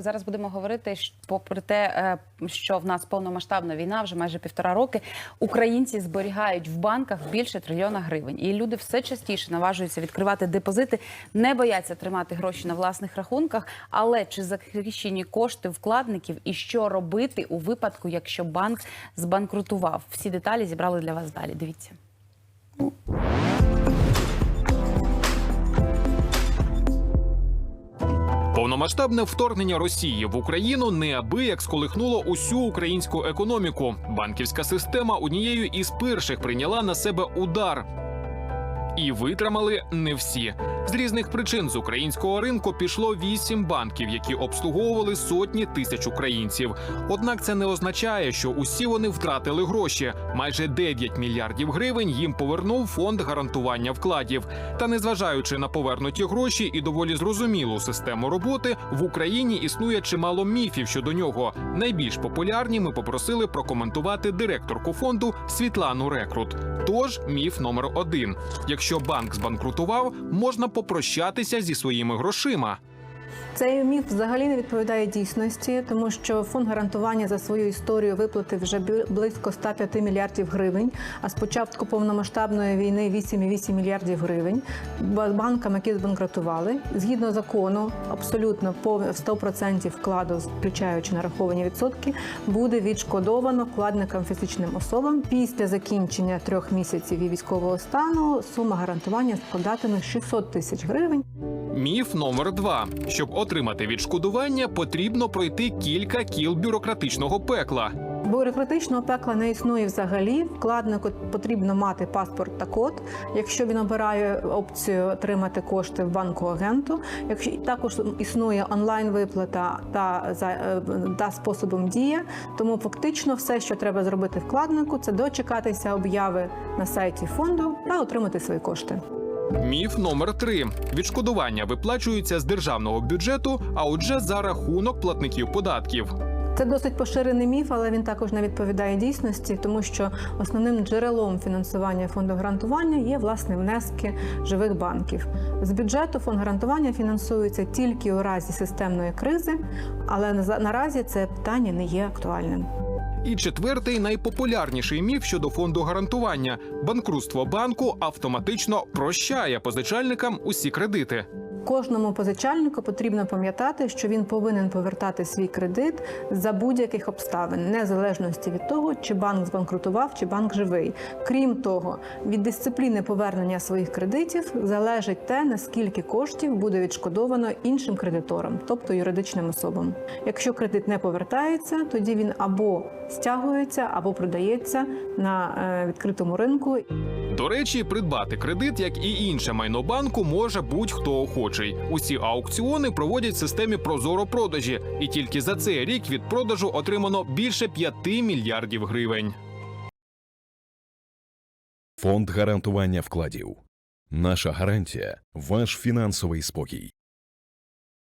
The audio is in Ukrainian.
Зараз будемо говорити, попри те, е, що в нас повномасштабна війна, вже майже півтора роки, українці зберігають в банках більше трильйона гривень. І люди все частіше наважуються відкривати депозити, не бояться тримати гроші на власних рахунках. Але чи захищені кошти вкладників і що робити у випадку, якщо банк збанкрутував? Всі деталі зібрали для вас далі. Дивіться. Повномасштабне вторгнення Росії в Україну неабияк сколихнуло усю українську економіку. Банківська система однією із перших прийняла на себе удар. І витримали не всі. З різних причин з українського ринку пішло вісім банків, які обслуговували сотні тисяч українців. Однак це не означає, що усі вони втратили гроші. Майже 9 мільярдів гривень їм повернув фонд гарантування вкладів. Та незважаючи на повернуті гроші і доволі зрозумілу систему роботи, в Україні існує чимало міфів щодо нього. Найбільш популярні ми попросили прокоментувати директорку фонду Світлану Рекрут. Тож міф номер один: якщо банк збанкрутував, можна попрощатися зі своїми грошима. Цей міф взагалі не відповідає дійсності, тому що фонд гарантування за свою історію виплатив вже близько 105 мільярдів гривень. А з початку повномасштабної війни 8,8 мільярдів гривень Ба- банкам, які збанкрутували, згідно закону, абсолютно по 100% вкладу, включаючи нараховані відсотки, буде відшкодовано вкладникам фізичним особам після закінчення трьох місяців і військового стану. Сума гарантування складатиме 600 тисяч гривень. Міф номер два: щоб отримати відшкодування, потрібно пройти кілька кіл бюрократичного пекла. Бюрократичного пекла не існує взагалі. Вкладнику потрібно мати паспорт та код. Якщо він обирає опцію отримати кошти в банку агенту, якщо також існує онлайн виплата та за е, та способом дія. Тому фактично все, що треба зробити вкладнику, це дочекатися обяви на сайті фонду та отримати свої кошти. Міф номер три: відшкодування виплачуються з державного бюджету, а отже, за рахунок платників податків. Це досить поширений міф, але він також не відповідає дійсності, тому що основним джерелом фінансування фонду гарантування є власне внески живих банків. З бюджету фонд гарантування фінансується тільки у разі системної кризи, але на- наразі це питання не є актуальним. І четвертий найпопулярніший міф щодо фонду гарантування: банкрутство банку автоматично прощає позичальникам усі кредити. Кожному позичальнику потрібно пам'ятати, що він повинен повертати свій кредит за будь-яких обставин, незалежності від того, чи банк збанкрутував, чи банк живий. Крім того, від дисципліни повернення своїх кредитів залежить те, наскільки коштів буде відшкодовано іншим кредиторам, тобто юридичним особам. Якщо кредит не повертається, тоді він або стягується, або продається на е, відкритому ринку. До речі, придбати кредит, як і інше майно банку, може будь-хто охочий. Усі аукціони проводять в системі Прозоро продажі, і тільки за цей рік від продажу отримано більше 5 мільярдів гривень. Фонд гарантування вкладів. Наша гарантія ваш фінансовий спокій.